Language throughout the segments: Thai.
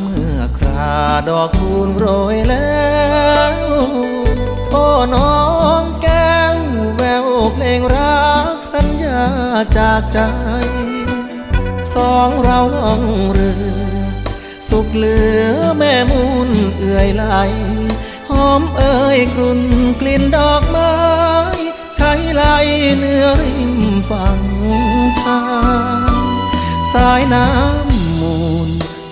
เมื่อคราดอกคูณโรยแล้ว โอ้น้องแก้วแววเพลงรักสัญญาจากใจ สองเราล่องเรือ สุขเหลือแม่มูลเอื่อยไหลหอมเอ่ยกลุ่นกลิ่นดอกไม้ใช้ไหลเนื้อริมฝั่งทางสายน้ำ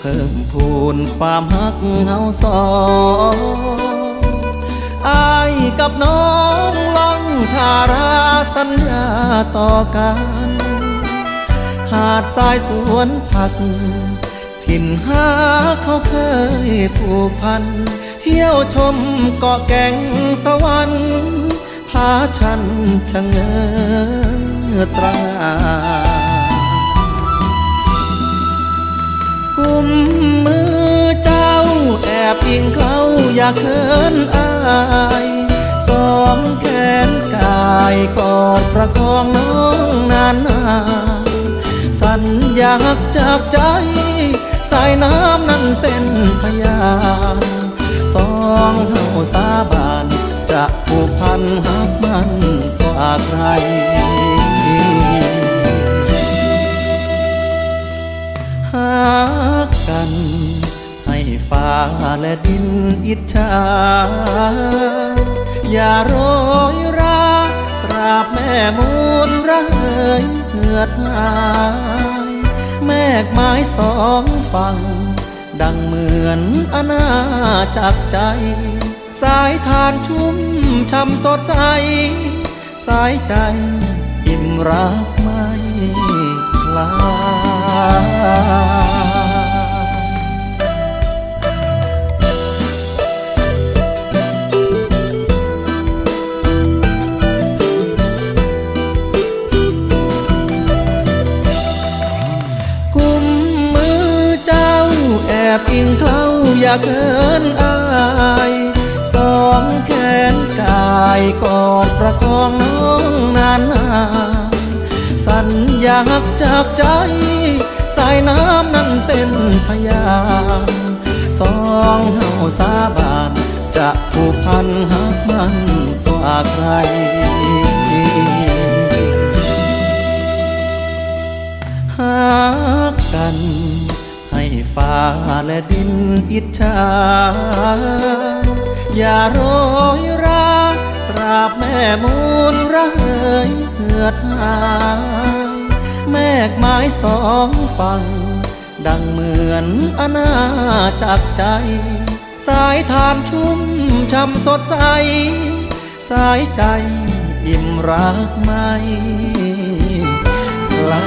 พิ่มพูนความฮักเฮาสองอายกับน้องล่องทาราสัญญาต่อกัน หาดทรายสวนผัก ถิ่นหาเขาเคยผูกพัน เที่ยวชมเกาะแก่งสวรรค์พาฉันชะเง้อตรา ยิงเขาอย่าเขินอายสองแขนกายกอดประคองน้องนานนาสัญญาจากใจ สายน้ำนั้นเป็นพยานสองเฮาสาบานจะผูกพันหักมันกว่าใครหากัน ฟ้าและดินอิจฉาอย่าโรยราตราบแม่มูลระเหยเหือดหายแมกไม้สองฝั่ง ดังเหมือนอาณาจักใจ สายทานชุ่มช่ำสดใส สายใจอิ่มรักไม่คลาย งเขาอย่าเขินอายสองแขนกายกอดประคองน้องนานนานสัญญาจากใจ สายน้ำนั้นเป็นพยานสองเฮาสาบานจะผูกพันหักมันกว่าใครหากัน ฟ้าและดินอิจฉาอย่าโรยราตราบแม่มูลระเหยเหือดหายแมกไม้สองฝั่ง ดังเหมือนอาณาจักใจ สายทานชุ่มช่ำสดใส สายใจอิ่มรักไม่ลา